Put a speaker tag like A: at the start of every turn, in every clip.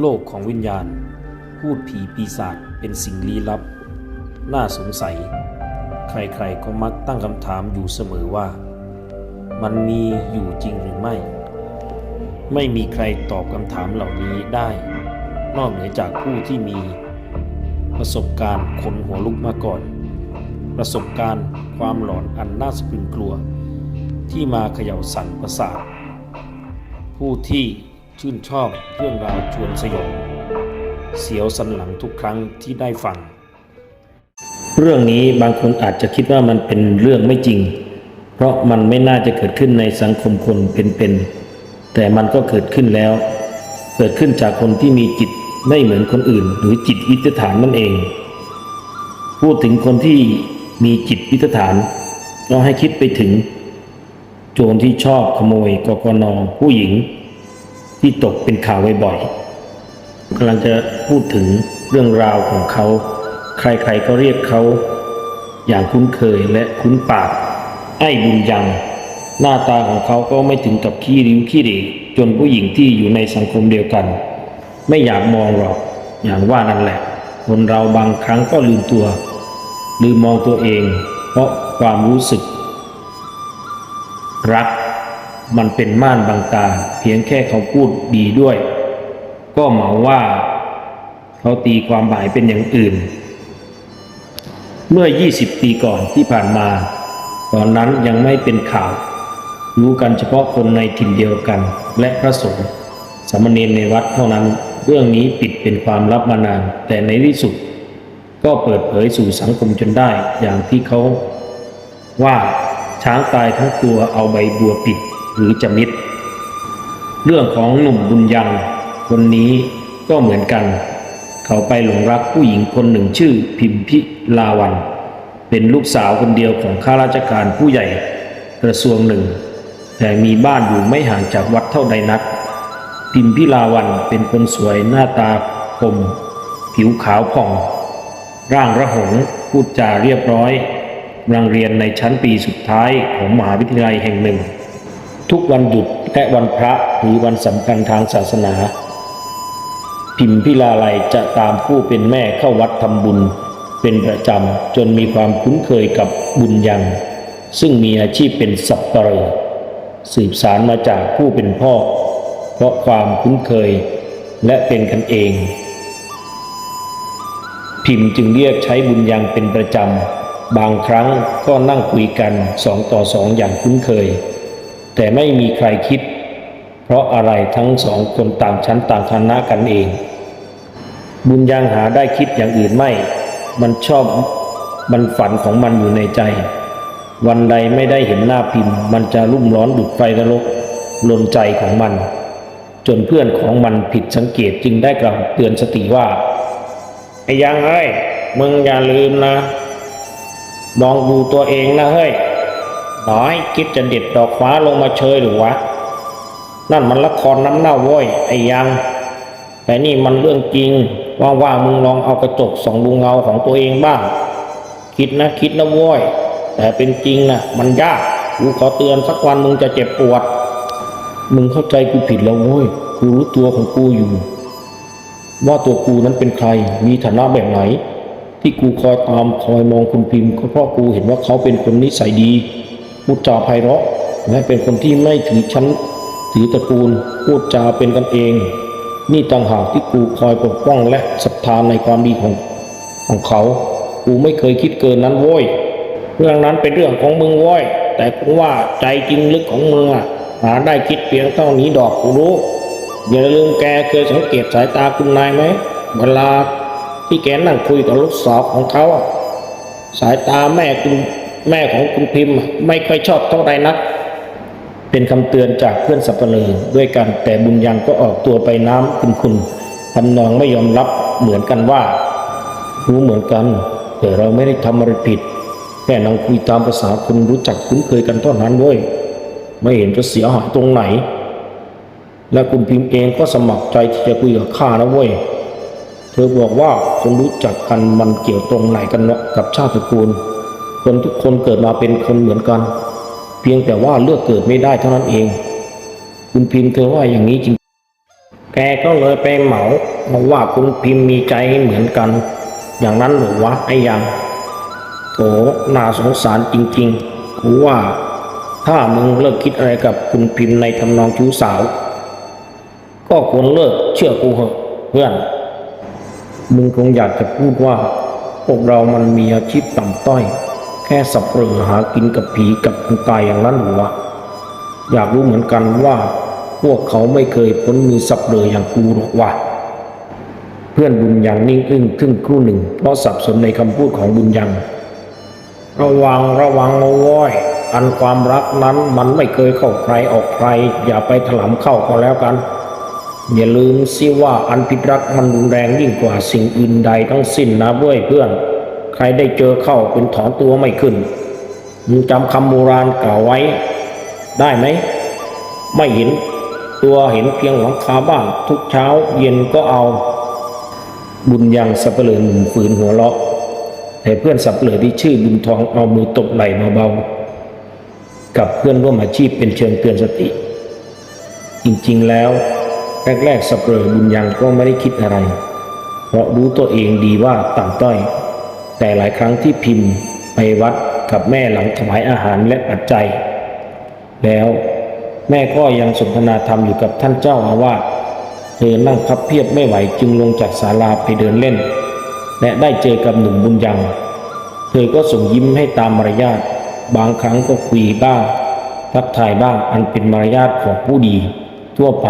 A: โลกของวิญญาณ พูดผีปีศาจเป็นสิ่งลี้ลับ น่าสงสัย ใครๆก็มักตั้งคำถามอยู่เสมอว่า มันมีอยู่จริงหรือไม่ ไม่มีใครตอบคำถามเหล่านี้ได้ นอกเหนือจากผู้ที่มี ประสบการณ์ขนหัวลุกมาก่อน ประสบการณ์ความหลอนอันน่าสะพรึงกลัว ที่มาเขย่าสั่นประสาทผู้ที่ ชื่นชอบเรื่องราวชวนสยองเสียวสันหลังทุกครั้งที่ได้ฟัง เรื่องนี้บางคนอาจจะคิดว่ามันเป็นเรื่องไม่จริง เพราะมันไม่น่าจะเกิดขึ้นในสังคมคนเป็นๆแต่มันก็เกิดขึ้นแล้ว เกิดขึ้นจากคนที่มีจิตไม่เหมือนคนอื่น หรือจิตวิตฐานนั่นเอง พูดถึงคนที่มีจิตวิตฐานก็ให้คิดไปถึง โจรที่ชอบขโมยกกนผู้หญิง ที่ตกเป็นข่าวบ่อยๆกำลังจะพูดถึงเรื่องราวของเขา ใครๆก็เรียกเขาอย่างคุ้นเคยและคุ้นปาก ไอ้บุญยัง หน้าตาของเขาก็ไม่ถึงกับขี้ริ้วขี้เหร่จนผู้หญิงที่อยู่ในสังคมเดียวกัน ไม่อยากมองหรอกอย่างว่านั่นแหละ คนเราบางครั้งก็ลืมตัว ลืมมองตัวเอง เพราะความรู้สึก รัก มันเป็นม่านบังตา เพียงแค่เขาพูดดีด้วย ก็เหมาว่า เขาตีความหมายเป็นอย่างอื่น เมื่อ 20 ปีก่อนที่ผ่านมา ตอนนั้นยังไม่เป็นข่าว รู้กันเฉพาะคนในถิ่นเดียวกัน และพระสงฆ์สามเณรในวัดเท่านั้น เรื่องนี้ปิดเป็นความลับมานาน แต่ในที่สุด ก็เปิดเผยสู่สังคมจนได้อย่างที่เขา ว่าช้างตายทั้งตัวเอาใบบัวปิด หรือจะมิดเรื่องของหนุ่มบุญยังคนนี้ก็เหมือนกัน เขาไปหลงรักผู้หญิงคนหนึ่งชื่อพิมพิลาวัน เป็นลูกสาวคนเดียวของข้าราชการผู้ใหญ่กระทรวงหนึ่ง แต่มีบ้านอยู่ไม่ห่างจากวัดเท่าใดนัก พิมพิลาวันเป็นคนสวยหน้าตาคม ผิวขาวผ่อง ร่างระหงพูดจาเรียบร้อยกำลังเรียนในชั้นปีสุดท้ายของมหาวิทยาลัยแห่งหนึ่ง ทุกวันหยุดและวันพระหรือวันสำคัญทางศาสนา พิมพิลาไลยจะตามผู้เป็นแม่เข้าวัดทำบุญ เป็นประจำจนมีความคุ้นเคยกับบุญยัง ซึ่งมีอาชีพเป็นสับปะเหร่อสืบสารมาจากผู้เป็นพ่อ เพราะความคุ้นเคยและเป็นกันเอง พิมพ์จึงเรียกใช้บุญยังเป็นประจำ บางครั้งก็นั่งคุยกันสองต่อสองอย่างคุ้นเคย แต่ไม่มีใครคิด เพราะอะไรทั้งสองคนต่างชั้นต่างฐานะกันเอง บุญยังหาได้คิดอย่างอื่นไม่ มันชอบมันฝันของมันอยู่ในใจ วันใดไม่ได้เห็นหน้าพิมพ์ มันจะรุ่มร้อนดุดไฟนรกลนใจของมัน จนเพื่อนของมันผิดสังเกตจึงได้กล่าวเตือนสติว่าไอ้ยังเอ้ยมึงอย่าลืมนะมองดูตัวเองนะเฮ้ย น้อยคิดจะเด็ดดอกฟ้าลงมาเชยหรือวะ นั่นมันละครน้ำเน่าโว้ยไอ้ยัง แต่นี่มันเรื่องจริง ว่างๆมึงลองเอากระจกส่องดูเงาของตัวเองบ้าง คิดนะคิดนะโว้ยแต่เป็นจริงนะมันยากกูขอเตือนสักวันมึงจะเจ็บปวด มึงเข้าใจกูผิดแล้วโว้ยกูรู้ตัวของกูอยู่ ว่าตัวกูนั้นเป็นใคร มีฐานะแบบไหน ที่กูคอยตามคอยมองคุณพิมพ์ก็เพราะกูเห็นว่าเขาเป็นคนนิสัยดี พูดจาไพเราะและเป็นคนที่ไม่ถือชั้นถือตระกูล พูดจาเป็นกันเอง นี่ต่างหากที่กูคอยปกป้องและศรัทธาในความดีของของเขา กูไม่เคยคิดเกินนั้นโว้ยเรื่องนั้นเป็นเรื่องของมึงโว้ยแต่กูว่าใจจริงลึกของมึงอะหาได้คิดเพียงเท่านี้ดอกกูรู้อย่าลืมแกเคยสังเกตสายตาคุณนายไหมเวลาที่แกนั่งคุยกับลูกสาวของเขาสายตาแม่คุณ แม่ของคุณพิมพ์ไม่ค่อยชอบเท่าใดนัก เป็นคำเตือนจากเพื่อนสับเปลือด้วยกันแต่บุญยังก็ออกตัวไปน้ำคุณคุณทำนองไม่ยอมรับเหมือนกันว่า รู้เหมือนกัน แต่เราไม่ได้ทำอะไรผิดแค่นั่งคุยตามภาษาคนรู้จักคุ้นเคยกันเท่านั้นเว้ยไม่เห็นจะเสียหายตรงไหน และคุณพิมพ์เองก็สมัครใจที่จะคุยกับข้านะเว้ยเธอบอกว่าคนรู้จักกันมันเกี่ยวตรงไหนกันเนาะกับชาติตระกูล คนทุกคนเกิดมาเป็นคนเหมือนกัน เพียงแต่ว่าเลือกเกิดไม่ได้เท่านั้นเอง คุณพิมพ์เธอว่าอย่างนี้จริง แกก็เลยไปเหมามาว่าคุณพิมพ์มีใจเหมือนกัน อย่างนั้นหรือวะไอ้ยังโถน่าสงสารจริงๆกูว่า ถ้ามึงเลิกคิดอะไรกับคุณพิมพ์ในทำนองชู้สาว ก็ควรเลิกเชื่อกูเหอะเพื่อน มึงคงอยากจะพูดว่า พวกเรามันมีอาชีพต่ำต้อย ค่สับเปลือหากินกับผีกับคนตายอย่างนั้นหรือวะอยากรู้เหมือนกันว่า พวกเขาไม่เคยพ้นมือสับเปลืออย่างกูหรอกวะเพื่อนบุญยังนิ่งอึ้งทึ่งครู่หนึ่ง เพราะสับสนในคำพูดของบุญยัง ระวังระวังนะเว้ยอันความรักนั้นมันไม่เคยเข้าใครออกใคร อย่าไปถลำเข้าก็แล้วกัน อย่าลืมสิว่าอันพิษรักมันรุนแรงยิ่งกว่าสิ่งอื่นใดทั้งสิ้นนะเว้ยเพื่อน รได้เจอเข้าเป็นถอนตัวไม่ขึ้นมึงจำคำโบราณกล่าวไว้ ได้ไหม ไม่เห็น ตัวเห็นเพียงหลังคาบ้านทุกเช้าเย็นก็เอา บุญยังสับเปลือหนุ่มฝืนหัวเราะแต่เพื่อนสับเปลือที่ชื่อบุญทองเอามือตบไหล่เบาๆกับเพื่อนร่วมอาชีพเป็นเชิงเตือนสติ จริงๆแล้วแรกๆสับเปลือบุญยังก็ไม่ได้คิดอะไร เพราะรู้ตัวเองดีว่าต่ำต้อย แต่หลายครั้งที่พิมพ์ไปวัดกับแม่หลังถวายอาหารและปัจจัย แล้วแม่ก็ยังสนทนาธรรมอยู่กับท่านเจ้าอาวาสเธอนั่งพับเพียบไม่ไหวจึงลงจากศาลาไปเดินเล่น และได้เจอกับหนุ่มบุญยัง เธอก็ส่งยิ้มให้ตามมารยาทบางครั้งก็คุยบ้างทักทายบ้างอันเป็นมารยาทของผู้ดีทั่วไป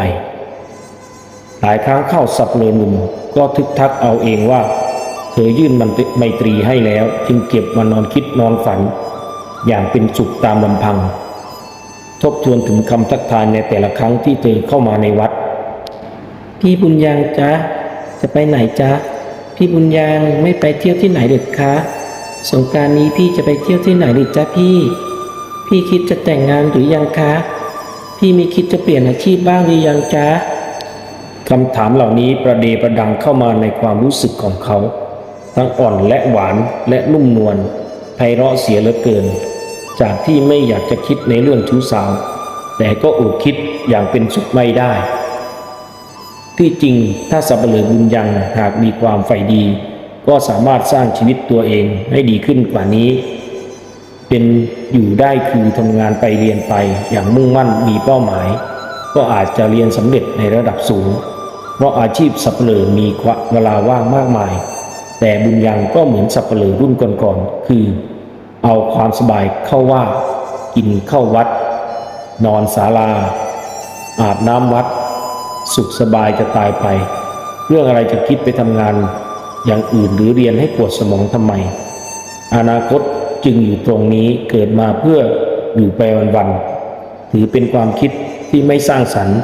A: หลายครั้งเข้าสับเลยหนุ่มก็ทึกทักเอาเองว่า เธอยื่นมันไมตรีให้แล้ว จึงเก็บมานอนคิดนอนฝัน อย่างเป็นสุขตามลำพัง ทบทวนถึงคำทักทายในแต่ละครั้งที่เธอเข้ามาในวัด พี่บุญยังจ๊ะจะไปไหนจ๊ะพี่บุญยังไม่ไปเที่ยวที่ไหนเด็ดคะสงกรารนี้พี่จะไปเที่ยวที่ไหนดิจ๊ะพี่ พี่คิดจะแต่งงานหรือยังคะ พี่มีคิดจะเปลี่ยนอาชีพบ้างหรือยังจ๊ะคำถามเหล่านี้ประเดประดังเข้ามาในความรู้สึกของเขา ทั้งอ่อนและหวานและนุ่มนวลไพเราะเสียเหลือเกิน จากที่ไม่อยากจะคิดในเรื่องชู้สาว แต่ก็อดคิดอย่างเป็นสุขไม่ได้ ที่จริงถ้าสับเปลือบุญยังหากมีความใฝ่ดี ก็สามารถสร้างชีวิตตัวเองให้ดีขึ้นกว่านี้ เป็นอยู่ได้คือทำงานไปเรียนไปอย่างมุ่งมั่นมีเป้าหมาย ก็อาจจะเรียนสำเร็จในระดับสูง เพราะอาชีพสับเปลือมีเวลาว่างมากมาย แต่บุญยังก็เหมือนสับเปลือรุ่นก่อนๆคือ เอาความสบายเข้าว่า กินเข้าวัด นอนศาลา อาบน้ำวัด สุขสบายจะตายไป เรื่องอะไรจะคิดไปทำงาน อย่างอื่นหรือเรียนให้ปวดสมองทำไม อนาคตจึงอยู่ตรงนี้เกิดมาเพื่ออยู่ไปวันๆถือเป็นความคิดที่ไม่สร้างสรรค์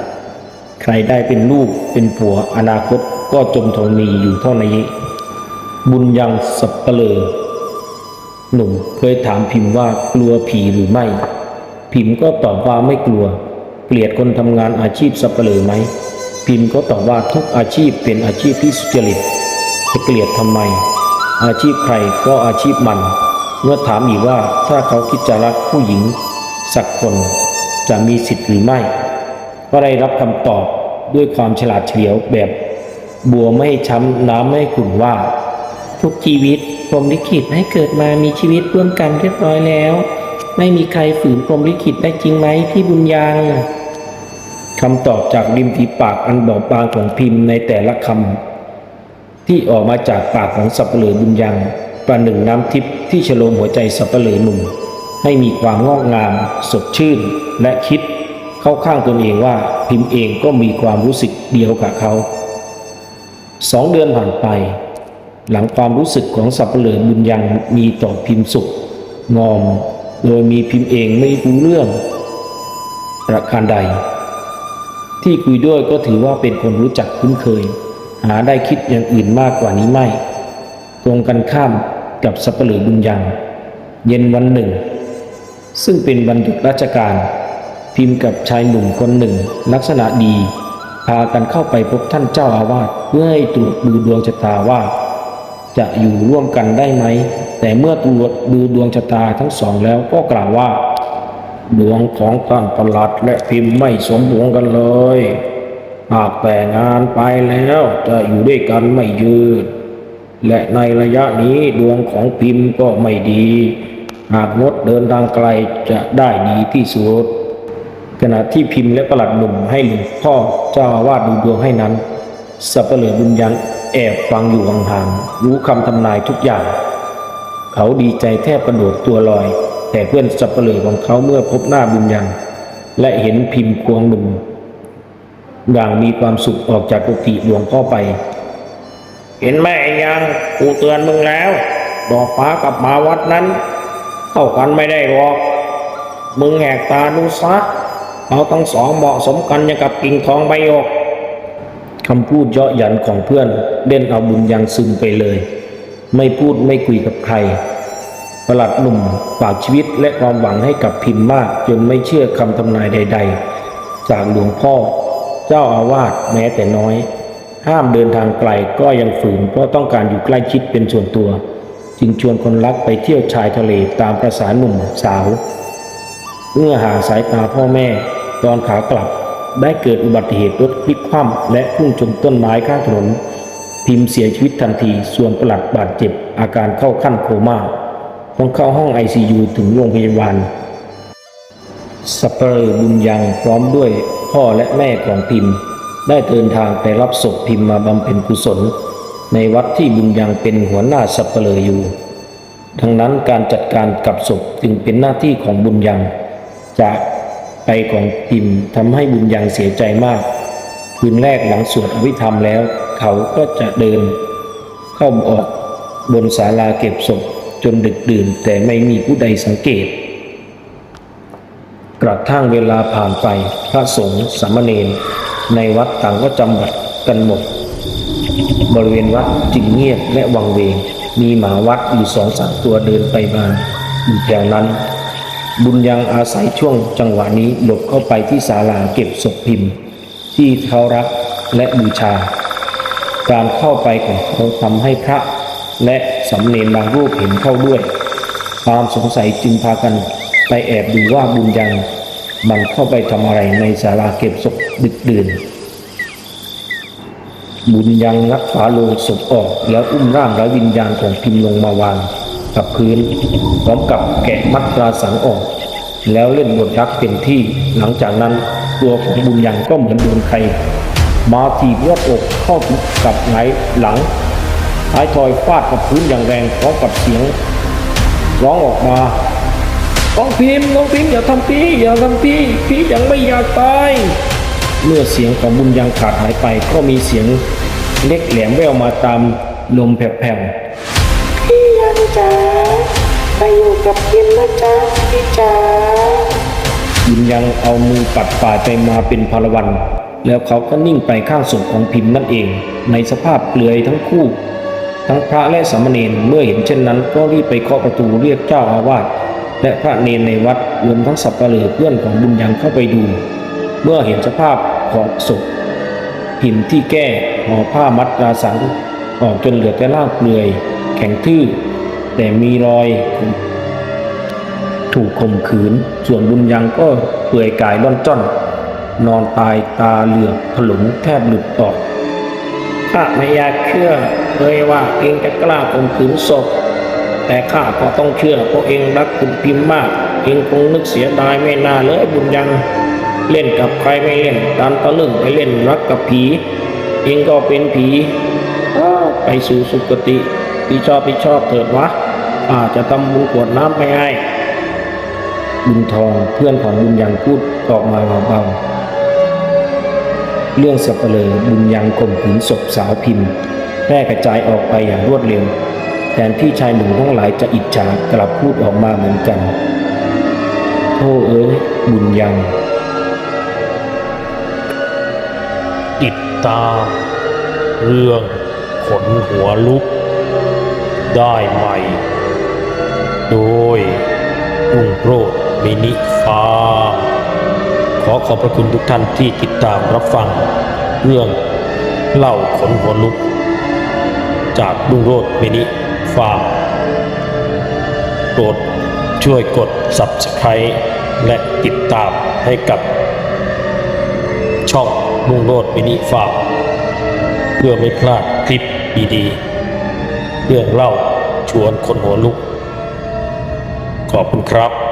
A: ใครได้เป็นลูกเป็นผัวอนาคตก็จมทนมีอยู่เท่านี้ บุญยังสับเปลอหนุ่มเคยถามพิมพ์ว่ากลัวผีหรือไม่ พิมพ์ก็ตอบว่าไม่กลัว เกลียดคนทำงานอาชีพสับเปลอไหม พิมพ์ก็ตอบว่าทุกอาชีพเป็นอาชีพที่สุจริตจะเกลียดทำไม อาชีพใครก็อาชีพมัน เมื่อถามอีกว่าถ้าเขาคิดจะรักผู้หญิง สักคนจะมีสิทธิ์หรือไม่ ก็ได้รับคำตอบด้วยความฉลาดเฉลียวแบบ บัวไม่ช้ำน้ำไม่ขุ่นว่า ทุกชีวิตพรหมลิขิตให้เกิดมามีชีวิตร่วมกันเรียบร้อยแล้ว ไม่มีใครฝืนพรหมลิขิตได้จริงไหมพี่บุญยังคำตอบจากริมฝีปากอันบอบบางของพิมพ์ในแต่ละคำที่ออกมาจากปากของสับเปลือบุญยังประหนึ่งน้ำทิพย์ที่ฉโลมหัวใจสับเปลือหนุ่ม ให้มีความงอกงาม สดชื่นและคิด เข้าข้างตนเองว่าพิมพ์เองก็มีความรู้สึกเดียวกับเขาสองเดือนผ่านไป หลังความรู้สึกของสับเปลือบุญยังมีต่อพิมพ์สุข งอม โดยมีพิมพ์เองไม่รู้เรื่อง ประการใด ที่คุยด้วยก็ถือว่าเป็นคนรู้จักคุ้นเคย หาได้คิดอย่างอื่นมากกว่านี้ไม่ ตรงกันข้ามกับสับเปลือบุญยัง เย็นวันหนึ่ง ซึ่งเป็นวันหยุดราชการ พิมพ์กับชายหนุ่มคนหนึ่ง ลักษณะดี พากันเข้าไปพบท่านเจ้าอาวาสเพื่อให้ตรวจดูดวงชะตาว่า จะอยู่ร่วมกันได้ไหม แต่เมื่อตรวจดูดวงชะตาทั้งสองแล้วก็กล่าวว่า ดวงของท่านประหลัดและพิมพ์ไม่สมพงษ์กันเลย หากแต่งงานไปแล้วจะอยู่ด้วยกันไม่ยืด และในระยะนี้ดวงของพิมพ์ก็ไม่ดี หากงดเดินทางไกลจะได้ดีที่สุดขณะที่พิมพ์และประหลัดหนุ่มให้หลวงพ่อเจ้าอาวาสดูดวงให้นั้น สับเปลือบุญยังแอบฟังอยู่ห่างๆรู้คำทำนายทุกอย่าง เขาดีใจแทบกระโดดตัวลอย แต่เพื่อนสับเปลือของเขาเมื่อพบหน้าบุญยัง และเห็นพิมพ์ควงหนุ่มอย่างมีความสุขออกจากกุฏิหลวงพ่อไป เห็นไหมไอ้ยังกูเตือนมึงแล้ว ดอกฟ้ากับมาวัดนั้น เข้ากันไม่ได้หรอกมึงแหกตาดูซะเราทั้งสองเหมาะสมกันอย่างกับกิ่งทองใบหยก คำพูดเยาะหยันของเพื่อนเล่นเอาบุญยังซึมไปเลย ไม่พูดไม่คุยกับใครประหลัดหนุ่มฝากชีวิตและความหวังให้กับพิมพ์มากจนไม่เชื่อคำทำนายใด ๆ จากหลวงพ่อ เจ้าอาวาสแม้แต่น้อย ห้ามเดินทางไกลก็ยังฝืนเพราะต้องการอยู่ใกล้ชิดเป็นส่วนตัว จึงชวนคนรักไปเที่ยวชายทะเลตามประสาหนุ่มสาวเมื่อห่างสายตาพ่อแม่ ตอนขากลับ ได้เกิดอุบัติเหตุรถพลิกคว่ำและพุ่งชนต้นไม้ข้างถนน พิมพ์เสียชีวิตทันที ส่วนประหลัดบาดเจ็บอาการเข้าขั้นโคม่าต้องเข้าห้องไอซียูถึงโรงพยาบาลสัปเหร่อบุญยังพร้อมด้วยพ่อและแม่ของพิมพ์ ได้เดินทางไปรับศพพิมพ์มาบำเพ็ญกุศล ในวัดที่บุญยังเป็นหัวหน้าสัปเหร่อยู่ดังนั้นการจัดการกับศพจึงเป็นหน้าที่ของบุญยังจาก ไปของพิมพ์ทำให้บุญยังเสียใจมาก คืนแรกหลังสวดอภิธรรมแล้ว เขาก็จะเดิน เข้าออกบนศาลาเก็บศพจนดึกดื่นแต่ไม่มีผู้ใดสังเกต กระทั่งเวลาผ่านไปพระสงฆ์สามเณรในวัดต่างก็จำบัดกันหมด บริเวณวัดจึงเงียบและวังเวง มีหมาวัดอยู่สองสามตัวเดินไปมาอยู่แถวนั้น บุญยังอาศัยช่วงจังหวะนี้หลบเข้าไปที่ศาลาเก็บศพพิมพ์ ที่เขารักและบูชา การเข้าไปของเขาทำให้พระและสำเนรบางรูปเห็นเข้าด้วย ความสงสัยจึงพากันไปแอบดูว่าบุญยังมันเข้าไปทำอะไรในศาลาเก็บศพดึกดื่น บุญยังงัดฝาโลงศพออกแล้วอุ้มร่างและวิญญาณของพิมพ์ลงมาวาง กับพื้นพร้อมกับแกะมัดตราสังออก แล้วเล่นบทรักเต็มที่หลังจากนั้นตัวของบุญยังก็เหมือนโดนใคร มาถีบยอบอกเข้ากับไงายหลังท้ายทอยฟาดกับพื้นอย่างแรงพร้อมกับเสียงร้องออกมาน้องพิมพ์น้องพิมพ์อย่าทำพี่อย่าทำพี่พี่ยังไม่อยากตายเมื่อเสียงของบุญยังขาดหายไปก็มีเสียงเล็กแหลมแววมาตามลมแผ่ว
B: จ๋าไปอยู่กับพิมนะจ๊ะพี่จ๋า
A: บุญยังเอามือปัดป่ายไปมาเป็นพลวัน แล้วเขาก็นิ่งไปข้างศพของพิมพ์นั่นเอง ในสภาพเปลือยทั้งคู่ ทั้งพระและสามเณรเมื่อเห็นเช่นนั้น ก็รีบไปเคาะประตูเรียกเจ้าอาวาสและพระเนรในวัดรวมทั้งสับปะเหร่อเพื่อนของบุญยังเข้าไปดู เมื่อเห็นสภาพของศพพิมที่แก้ห่อผ้ามัดราสังออกจนเหลือแต่ร่างเปลือย แข็งทื่อ แต่มีรอยถูกข่มขืน ส่วนบุญยังก็เปลือยกายล่อนจ้อน นอนตายตาเหลือกถลุงแทบหลุดออกข้าไม่อยากเชื่อเลยว่าเองจะกล้าข่มขืนศพ แต่ข้าก็ต้องเชื่อเพราะเองรักคุณพิมพ์มาก เองคงนึกเสียดายไม่น่าเลยบุญยังเล่นกับใครไม่เล่นตามตะลึงไปเล่นรักกับผี เองก็เป็นผี ไปสู่สุคติพี่ชอบพี่ชอบเถิดวะ อาจจะทำบุญกวดน้ำไปให้บุญทองเพื่อนของบุญยังพูดออกมาเบาๆเรื่องสับเปลอบุญยังข่มขืนศพสาวพิมพ์แพร่กระจายออกไปอย่างรวดเร็วแทนที่ชายหนุ่มทั้งหลายจะอิจฉากลับพูดออกมาเหมือนกันโธ่เอ้ยบุญยัง
C: ติดตา เรื่องขนหัวลุก ได้ใหม่ โดยรุ่งโรดมินิฟาขอขอบพระคุณทุกท่านที่ติดตามรับฟัง เรื่องเล่าขนหัวลุก จากรุ่งโรดมินิฟาโปรดช่วยกด Subscribe และติดตามให้กับ ช่องมุ่งโลดมินิฝาเพื่อไม่พลาดคลิปดีๆเรื่องเล่าชวนคนหัวลุก ขอบคุณครับ